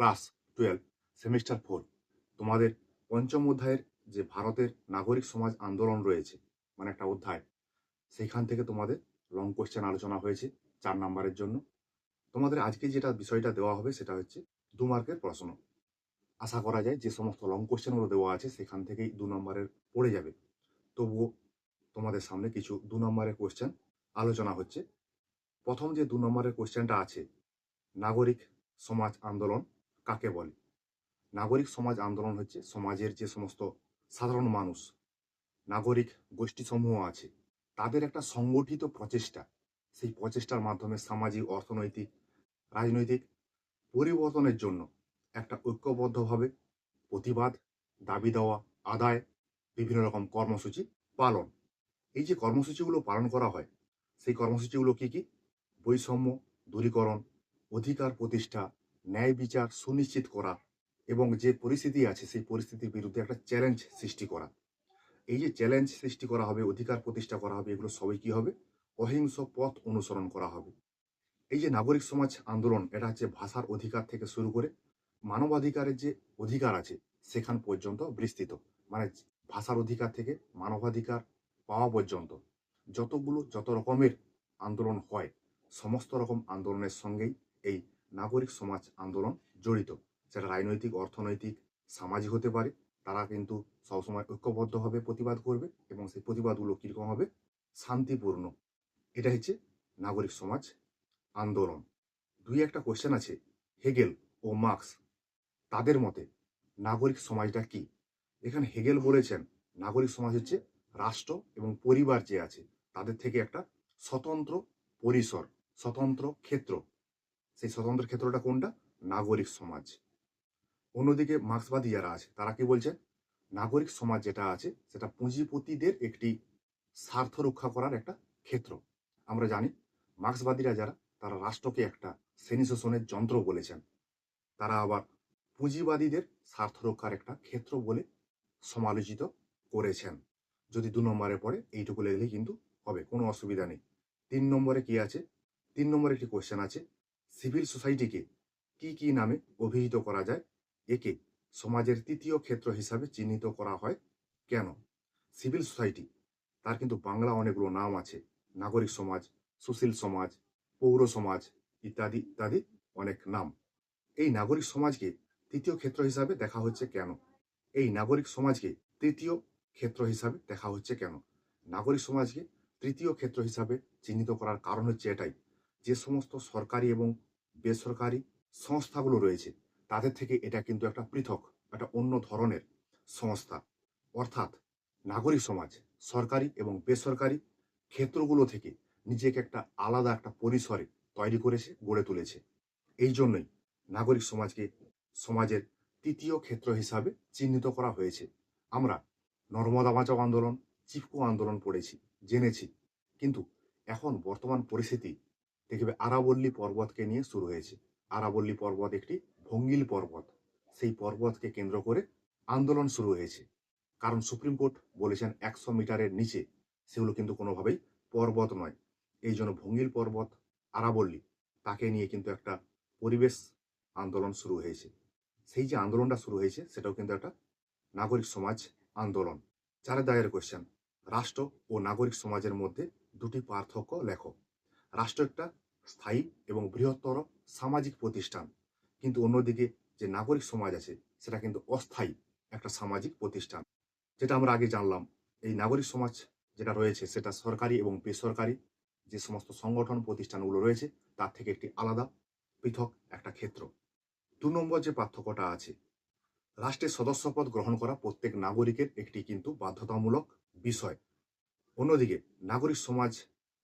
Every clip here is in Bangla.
Class twelve, semester four. তোমাদের পঞ্চম অধ্যায়ের যে ভারতের নাগরিক সমাজ আন্দোলন রয়েছে মানে একটা অধ্যায় সেখান থেকে তোমাদের লং কোয়েশ্চেন আলোচনা হয়েছে চার নাম্বারের জন্য। তোমাদের আজকে যেটা বিষয়টা দেওয়া হবে সেটা হচ্ছে দু মার্কের প্রশ্ন। আশা করা যায় যে সমস্ত লং কোয়েশ্চেনগুলো দেওয়া আছে সেখান থেকেই দু নম্বরের পড়ে যাবে। তবুও তোমাদের সামনে কিছু দু নম্বরের কোশ্চেন আলোচনা হচ্ছে। প্রথম যে দু নম্বরের কোয়েশ্চেনটা আছে, নাগরিক সমাজ আন্দোলন কাকে বলে? নাগরিক সমাজ আন্দোলন হচ্ছে সমাজের যে সমস্ত সাধারণ মানুষ, নাগরিক গোষ্ঠীসমূহ আছে, তাদের একটা সংগঠিত প্রচেষ্টা। সেই প্রচেষ্টার মাধ্যমে সামাজিক, অর্থনৈতিক, রাজনৈতিক পরিবর্তনের জন্য একটা ঐক্যবদ্ধভাবে প্রতিবাদ, দাবি দেওয়া, আদায়, বিভিন্ন রকম কর্মসূচি পালন। এই যে কর্মসূচিগুলো পালন করা হয়, সেই কর্মসূচিগুলো কি কি? বৈষম্য, দূরীকরণ, অধিকার প্রতিষ্ঠা ন্যায় বিচার সুনিশ্চিত করা এবং যে পরিস্থিতি আছে, সেই পরিস্থিতির বিরুদ্ধে একটা চ্যালেঞ্জ সৃষ্টি করা। এই যে চ্যালেঞ্জ সৃষ্টি করা হবে, অধিকার প্রতিষ্ঠা করা হবে, এগুলো সবই কি হবে? অহিংস পথ অনুসরণ করা হবে। এই যে নাগরিক সমাজ আন্দোলন, এটা হচ্ছে ভাষার অধিকার থেকে শুরু করে মানবাধিকারের যে অধিকার আছে, সেখান পর্যন্ত বিস্তৃত। মানে ভাষার অধিকার থেকে মানবাধিকার পাওয়া পর্যন্ত। যতগুলো, যত রকমের আন্দোলন হয়, সমস্ত রকম আন্দোলনের সঙ্গেই এই নাগরিক সমাজ আন্দোলন জড়িত সেটা রাজনৈতিক, অর্থনৈতিক, সামাজিক হতে পারে। তারা কিন্তু সবসময় ঐক্যবদ্ধভাবে প্রতিবাদ করবে এবং সেই প্রতিবাদগুলো কীরকম হবে? শান্তিপূর্ণ। এটা হচ্ছে নাগরিক সমাজ আন্দোলন। দুই একটা কোয়েশ্চেন আছে, হেগেল ও মার্কস। তাদের মতে নাগরিক সমাজটা কি? এখানে হেগেল বলেছেন, নাগরিক সমাজ হচ্ছে রাষ্ট্র এবং পরিবার যে আছে, তাদের থেকে একটা স্বতন্ত্র পরিসর, স্বতন্ত্র ক্ষেত্র। সেই স্বতন্ত্র ক্ষেত্রটা কোনটা? নাগরিক সমাজ। অন্যদিকে মার্ক্সবাদী যারা আছে, তারা কি বলছেন নাগরিক সমাজ যেটা আছে, সেটা পুঁজিপতিদের একটি স্বার্থ রক্ষা করার একটা ক্ষেত্র। আমরা জানি, মার্ক্সবাদীরা যারা, তারা রাষ্ট্রকে একটা শ্রেণি শোষণের যন্ত্র বলেছেন। তারা আবার পুঁজিবাদীদের স্বার্থ রক্ষার একটা ক্ষেত্র বলে সমালোচিত করেছেন। যদি দু নম্বরে পড়ে, এইটুকু লিখলেই কিন্তু হবে, কোনো অসুবিধা নেই। তিন নম্বরে কি আছে? তিন নম্বরে একটি কোশ্চেন আছে সিভিল সোসাইটিকে কি কি নামে অভিহিত করা যায়? একে সমাজের তৃতীয় ক্ষেত্র হিসাবে চিহ্নিত করা হয়। কেন? সিভিল সোসাইটি, তার কিন্তু বাংলা অনেকগুলো নাম আছে। নাগরিক সমাজ, সুশীল সমাজ, পৌর সমাজ ইত্যাদি ইত্যাদি অনেক নাম। এই নাগরিক সমাজকে তৃতীয় ক্ষেত্র হিসাবে দেখা হচ্ছে কেন? এই নাগরিক সমাজকে তৃতীয় ক্ষেত্র হিসাবে দেখা হচ্ছে কেন? নাগরিক সমাজকে তৃতীয় ক্ষেত্র হিসাবে চিহ্নিত করার কারণ হচ্ছে এটাই। যে সমস্ত সরকারি এবং বেসরকারি সংস্থাগুলো রয়েছে, তাদের থেকে এটা কিন্তু একটা পৃথক, একটা অন্য ধরনের সংস্থা। অর্থাৎ নাগরিক সমাজ, সরকারি এবং বেসরকারি ক্ষেত্রগুলো থেকে নিজেকে একটা আলাদা একটা পরিসরে তৈরি করেছে, গড়ে তুলেছে। এই জন্যই নাগরিক সমাজকে সমাজের তৃতীয় ক্ষেত্র হিসাবে চিহ্নিত করা হয়েছে। আমরা নর্মদা বাঁচাও আন্দোলন, চিপকো আন্দোলন পড়েছি, জেনেছি। কিন্তু এখন বর্তমান পরিস্থিতি দেখবে আরাবল্লী পর্বতকে নিয়ে শুরু হয়েছে। আরাবল্লী পর্বত একটি ভঙ্গিল পর্বত। সেই পর্বতকে কেন্দ্র করে আন্দোলন শুরু হয়েছে। কারণ সুপ্রিম কোর্ট বলেছেন একশো মিটারের নিচে সেগুলো কিন্তু কোনোভাবেই পর্বত নয়। এই জন্য ভঙ্গিল পর্বত আরাবল্লী, তাকে নিয়ে কিন্তু একটা পরিবেশ আন্দোলন শুরু হয়েছে। সেই যে আন্দোলনটা শুরু হয়েছে, সেটাও কিন্তু একটা নাগরিক সমাজ আন্দোলন। চারের দায়ের কোয়েশ্চেন রাষ্ট্র ও নাগরিক সমাজের মধ্যে দুটি পার্থক্য লেখো। রাষ্ট্র একটা স্থায়ী এবং বৃহত্তর সামাজিক প্রতিষ্ঠান। কিন্তু অন্যদিকে যে নাগরিক সমাজ আছে, সেটা কিন্তু অস্থায়ী একটা সামাজিক প্রতিষ্ঠান। যেটা আমরা আগে জানলাম, এই নাগরিক সমাজ যেটা রয়েছে, সেটা সরকারি এবং বেসরকারি যে সমস্ত সংগঠন প্রতিষ্ঠানগুলো রয়েছে, তার থেকে একটি আলাদা পৃথক একটা ক্ষেত্র। দু নম্বর যে পার্থক্যটা আছে, রাষ্ট্রের সদস্যপদ গ্রহণ করা প্রত্যেক নাগরিকের একটি কিন্তু বাধ্যতামূলক বিষয়। অন্যদিকে, নাগরিক সমাজ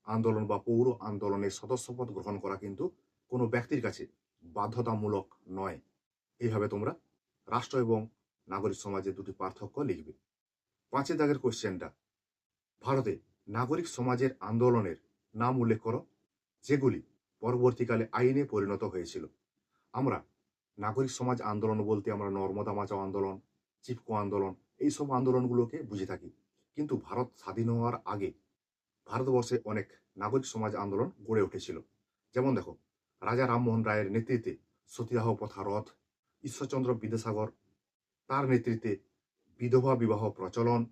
আন্দোলন বা পৌর আন্দোলনের সদস্যপদ গ্রহণ করা কিন্তু কোনো ব্যক্তির কাছে বাধ্যতামূলক নয়। এইভাবে তোমরা রাষ্ট্র এবং নাগরিক সমাজের দুটি পার্থক্য লিখবে। পাঁচের দাগের কোশ্চেনটা, ভারতে নাগরিক সমাজের আন্দোলনের নাম উল্লেখ করো, যেগুলি পরবর্তীকালে আইনে পরিণত হয়েছিল। আমরা নাগরিক সমাজ আন্দোলন বলতে আমরা নর্মদা বাঁচাও আন্দোলন, চিপকো আন্দোলন এই সব আন্দোলনগুলোকে বুঝে থাকি। কিন্তু ভারত স্বাধীন হওয়ার আগে ভারতবর্ষে অনেক নাগরিক সমাজ আন্দোলন গড়ে উঠেছিল। যেমন দেখো, রাজা রামমোহন রায়ের নেতৃত্বে সতীদাহ প্রথা রথ, ঈশ্বরচন্দ্র বিদ্যাসাগর তার নেতৃত্বে বিধবা বিবাহ প্রচলন,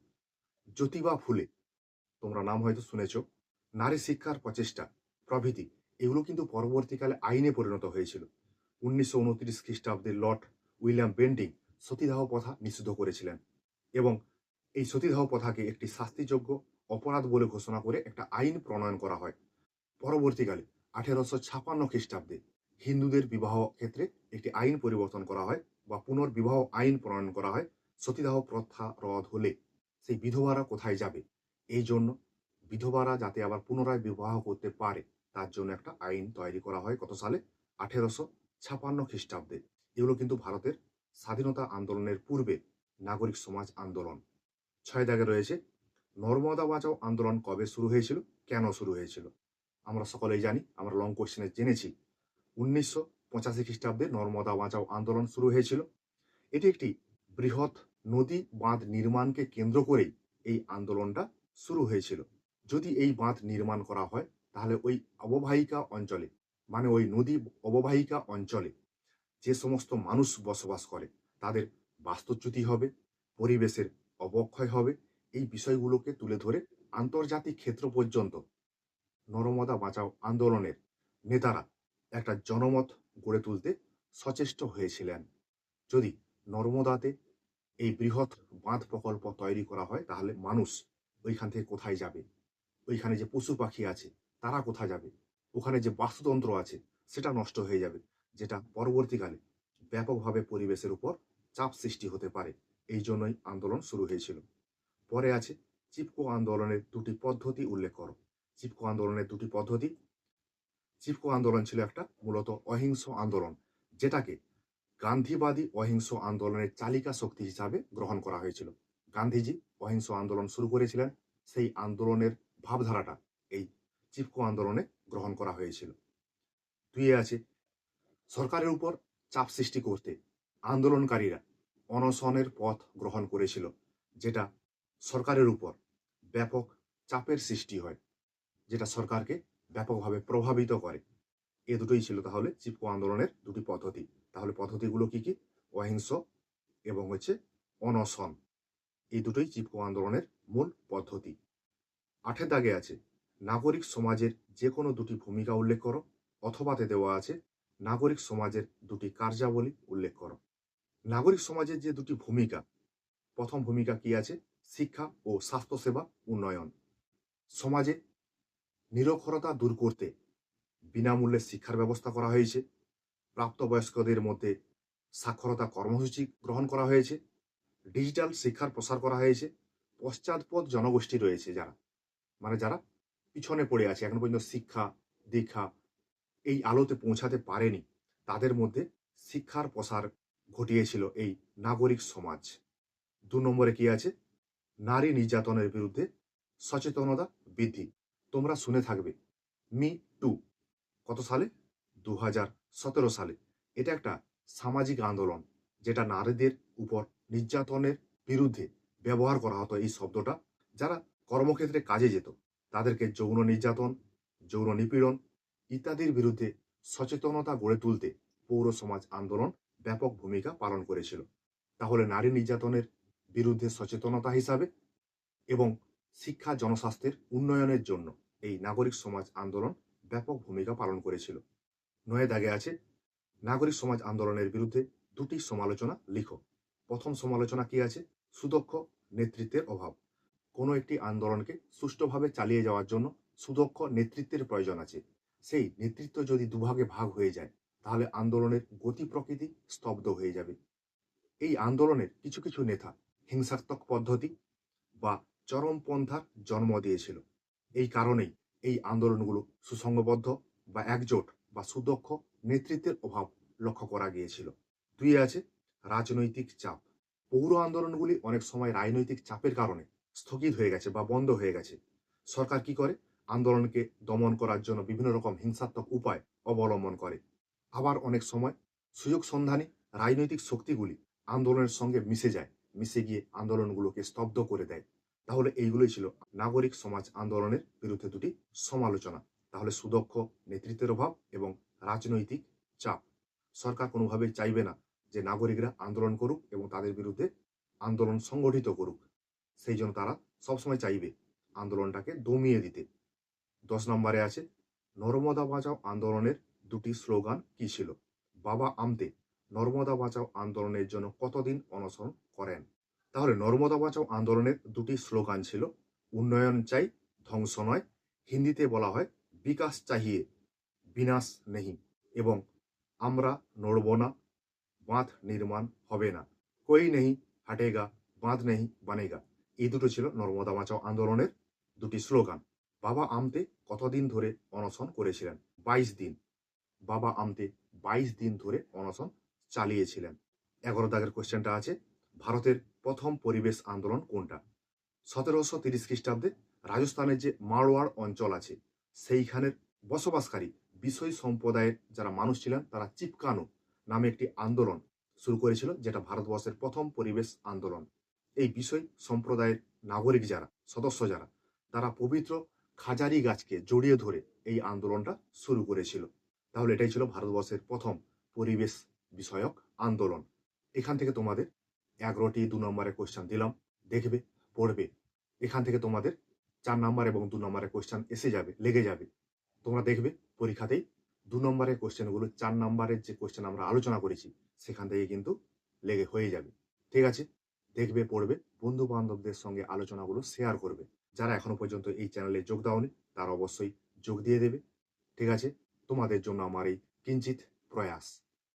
জ্যোতিবা ফুলে, তোমরা নাম হয়তো শুনেছ, নারী শিক্ষার প্রচেষ্টা, প্রভৃতি, এগুলো কিন্তু পরবর্তীকালে আইনে পরিণত হয়েছিল। উনিশশো উনত্রিশ খ্রিস্টাব্দে লর্ড উইলিয়াম বেন্টিং সতীদাহ প্রথা নিষিদ্ধ করেছিলেন এবং এই সতীদাহ প্রথাকে একটি শাস্তিযোগ্য অপরাধ বলে ঘোষণা করে একটা আইন প্রণয়ন করা হয়। পরবর্তীকালে আঠেরোশো ছাপান্ন খ্রিস্টাব্দে হিন্দুদের বিবাহ ক্ষেত্রে একটি আইন পরিবর্তন করা হয় বা পুনর্বিবাহ আইন প্রণয়ন করা হয়। সতীদাহ প্রথা রদ হলে সেই বিধবারা কোথায় যাবে? এই জন্য বিধবারা যাতে আবার পুনরায় বিবাহ করতে পারে, তার জন্য একটা আইন তৈরি করা হয় কত সালে আঠেরোশো ছাপান্ন খ্রিস্টাব্দে। এগুলো কিন্তু ভারতের স্বাধীনতা আন্দোলনের পূর্বে নাগরিক সমাজ আন্দোলন। ছয় দাগে রয়েছে নর্মদা বাঁচাও আন্দোলন কবে শুরু হয়েছিল? কেন শুরু হয়েছিল? আমরা সকলেই জানি, আমরা লং কোশ্চেনে জেনেছি। উনিশশো পঁচাশি খ্রিস্টাব্দে নর্মদা বাঁচাও আন্দোলন শুরু হয়েছিল। এটি একটি বৃহৎ নদী বাঁধ নির্মাণকে কেন্দ্র করেই এই আন্দোলনটা শুরু হয়েছিল। যদি এই বাঁধ নির্মাণ করা হয়, তাহলে ওই অববাহিকা অঞ্চলে মানে ওই নদী অববাহিকা অঞ্চলে যে সমস্ত মানুষ বসবাস করে, তাদের বাস্তুচ্যুতি হবে, পরিবেশের অবক্ষয় হবে এই বিষয়গুলোকে তুলে ধরে আন্তর্জাতিক ক্ষেত্র পর্যন্ত নরমদা বাঁচাও আন্দোলনের নেতারা একটা জনমত গড়ে তুলতে সচেষ্ট হয়েছিলেন। যদি নর্মদাতে এই বৃহৎ বাঁধ প্রকল্প তৈরি করা হয়, তাহলে মানুষ ওইখান থেকে কোথায় যাবে? ওইখানে যে পশু পাখি আছে, তারা কোথায় যাবে? ওখানে যে বাস্তুতন্ত্র আছে, সেটা নষ্ট হয়ে যাবে, যেটা পরবর্তীকালে ব্যাপকভাবে পরিবেশের উপর চাপ সৃষ্টি হতে পারে। এই জন্যই আন্দোলন শুরু হয়েছিল। পরে আছে চিপকো আন্দোলনের দুটি পদ্ধতি উল্লেখ করো। চিপকো আন্দোলনের দুটি পদ্ধতি। চিপকো আন্দোলন ছিল একটা মূলত অহিংস আন্দোলন, যেটাকে গান্ধীবাদী অহিংস আন্দোলনের চালিকা শক্তি হিসাবে গ্রহণ করা হয়েছিল। গান্ধীজি অহিংস আন্দোলন শুরু করেছিলেন, সেই আন্দোলনের ভাবধারাটা এই চিপকো আন্দোলনে গ্রহণ করা হয়েছিল। দুইয়ে আছে সরকারের উপর চাপ সৃষ্টি করতে আন্দোলনকারীরা অনশনের পথ গ্রহণ করেছিল, যেটা সরকারের উপর ব্যাপক চাপের সৃষ্টি হয়, যেটা সরকারকে ব্যাপকভাবে প্রভাবিত করে। এ দুটোই ছিল তাহলে চিপকো আন্দোলনের দুটি পদ্ধতি। তাহলে পদ্ধতিগুলো কি কি? অহিংস এবং হচ্ছে অনশন। এই দুটোই চিপকো আন্দোলনের মূল পদ্ধতি। আঠের দাগে আছে, নাগরিক সমাজের যে কোনো দুটি ভূমিকা উল্লেখ করো অথবাতে দেওয়া আছে, নাগরিক সমাজের দুটি কার্যাবলী উল্লেখ করো। নাগরিক সমাজের যে দুটি ভূমিকা, প্রথম ভূমিকা কি আছে? শিক্ষা ও স্বাস্থ্যসেবা উন্নয়ন। সমাজে নিরক্ষরতা দূর করতে বিনামূল্যে শিক্ষার ব্যবস্থা করা হয়েছে। প্রাপ্তবয়স্কদের মধ্যে সাক্ষরতা কর্মসূচি গ্রহণ করা হয়েছে। ডিজিটাল শিক্ষার প্রসার করা হয়েছে। পশ্চাৎপদ জনগোষ্ঠী রয়েছে যারা মানে যারা পিছনে পড়ে আছে, এখন পর্যন্ত শিক্ষা, দীক্ষা এই আলোতে পৌঁছাতে পারেনি। তাদের মধ্যে শিক্ষার প্রসার ঘটিয়েছিল এই নাগরিক সমাজ। দু নম্বরে কি আছে? নারী নির্যাতনের বিরুদ্ধে সচেতনতা বৃদ্ধি। তোমরা শুনে থাকবে। Me too. কত সালে? দু সালে। এটা একটা সামাজিক আন্দোলন, যেটা নারীদের উপর নির্যাতনের বিরুদ্ধে ব্যবহার করা হতো এই শব্দটা। যারা কর্মক্ষেত্রে কাজে যেত, তাদেরকে যৌন নির্যাতন, যৌন নিপীড়ন ইত্যাদির বিরুদ্ধে সচেতনতা গড়ে তুলতে পৌর সমাজ আন্দোলন ব্যাপক ভূমিকা পালন করেছিল। তাহলে নারী নির্যাতনের বিরুদ্ধে সচেতনতা হিসাবে এবং শিক্ষা জনস্বাস্থ্যের উন্নয়নের জন্য এই নাগরিক সমাজ আন্দোলন ব্যাপক ভূমিকা পালন করেছিল। নয় দাগে আছে, নাগরিক সমাজ আন্দোলনের বিরুদ্ধে দুটি সমালোচনা লিখো। প্রথম সমালোচনা কি আছে? সুদক্ষ নেতৃত্বের অভাব। কোনো একটি আন্দোলনকে সুষ্ঠুভাবে চালিয়ে যাওয়ার জন্য সুদক্ষ নেতৃত্বের প্রয়োজন আছে। সেই নেতৃত্ব যদি দুভাগে ভাগ হয়ে যায়, তাহলে আন্দোলনের গতি প্রকৃতি স্তব্ধ হয়ে যাবে। এই আন্দোলনের কিছু কিছু নেতা হিংসাত্মক পদ্ধতি বা চরমপন্থার জন্ম দিয়েছিল। এই কারণেই এই আন্দোলনগুলো সুসংঘবদ্ধ বা একজোট বা সুদক্ষ নেতৃত্বের অভাব লক্ষ্য করা গিয়েছিল। দুই আছে রাজনৈতিক চাপ। পৌর আন্দোলনগুলি অনেক সময় রাজনৈতিক চাপের কারণে স্থগিত হয়ে গেছে বা বন্ধ হয়ে গেছে। সরকার কি করে? আন্দোলনকে দমন করার জন্য বিভিন্ন রকম হিংসাত্মক উপায় অবলম্বন করে। আবার অনেক সময় সুযোগ সন্ধানী রাজনৈতিক শক্তিগুলি আন্দোলনের সঙ্গে মিশে যায়। মিশে গিয়ে আন্দোলনগুলোকে স্তব্ধ করে দেয়। তাহলে এইগুলোই ছিল নাগরিক সমাজ আন্দোলনের বিরুদ্ধে দুটি সমালোচনা। তাহলে সুদক্ষ নেতৃত্বের অভাব এবং রাজনৈতিক চাপ। সরকার কোনোভাবেই চাইবে না যে নাগরিকরা আন্দোলন করুক এবং তাদের বিরুদ্ধে আন্দোলন সংগঠিত করুক। সেই জন্য তারা সবসময় চাইবে আন্দোলনটাকে দমিয়ে দিতে। দশ নম্বরে আছে, নর্মদা বাঁচাও আন্দোলনের দুটি স্লোগান কি ছিল? বাবা আমতে নর্মদা বাঁচাও আন্দোলনের জন্য কতদিন অনশন করেন? তাহলে নর্মদা বাঁচাও আন্দোলনের দুটি স্লোগান ছিল, উন্নয়ন চাই, ধ্বংস নয়। হিন্দিতে বলা হয়, বিকাশ চাহিয়ে বিনাশ নেহি এবং আমরা নড়ব না, বাঁধ নির্মাণ হবে না। কই নেই, হাটেগা, বাঁধ নেই, বানেগা। এই দুটো ছিল নর্মদা বাঁচাও আন্দোলনের দুটি স্লোগান। বাবা আমতে কতদিন ধরে অনশন করেছিলেন? বাইশ দিন। বাবা আমতে বাইশ দিন ধরে অনশন চালিয়েছিলেন। এগারো দাগের কোশ্চেনটা আছে, ভারতের প্রথম পরিবেশ আন্দোলন কোনটা? সতেরোশো তিরিশ খ্রিস্টাব্দে রাজস্থানের যে মারওয়াড় অঞ্চল আছে, সেইখানের বসবাসকারী বিষয় সম্প্রদায়ের যারা মানুষ ছিলেন, তারা চিপকানো নামে একটি আন্দোলন শুরু করেছিল, যেটা ভারতবর্ষের প্রথম পরিবেশ আন্দোলন। এই বিষয় সম্প্রদায়ের নাগরিক যারা, সদস্য যারা, তারা পবিত্র খাজারি গাছকে জড়িয়ে ধরে এই আন্দোলনটা শুরু করেছিল। তাহলে এটাই ছিল ভারতবর্ষের প্রথম পরিবেশ বিষয়ক আন্দোলন। এখান থেকে তোমাদের এগারোটি দু নম্বরের কোশ্চেন দিলাম। দেখবে, পড়বে। এখান থেকে তোমাদের চার নম্বর এবং দু নম্বরের কোশ্চেন এসে যাবে, লেগে যাবে। তোমরা দেখবে, পরীক্ষাতেই দু নম্বরের কোশ্চেনগুলো চার নম্বরের যে কোশ্চেন আমরা আলোচনা করেছি, সেখান থেকে কিন্তু লেগে হয়ে যাবে। ঠিক আছে? দেখবে, পড়বে বন্ধু বান্ধবদের সঙ্গে আলোচনাগুলো শেয়ার করবে। যারা এখনও পর্যন্ত এই চ্যানেলে যোগ দাওনি, তারা অবশ্যই যোগ দিয়ে দেবে। ঠিক আছে? তোমাদের জন্য আমার এই কিঞ্চিত প্রয়াস।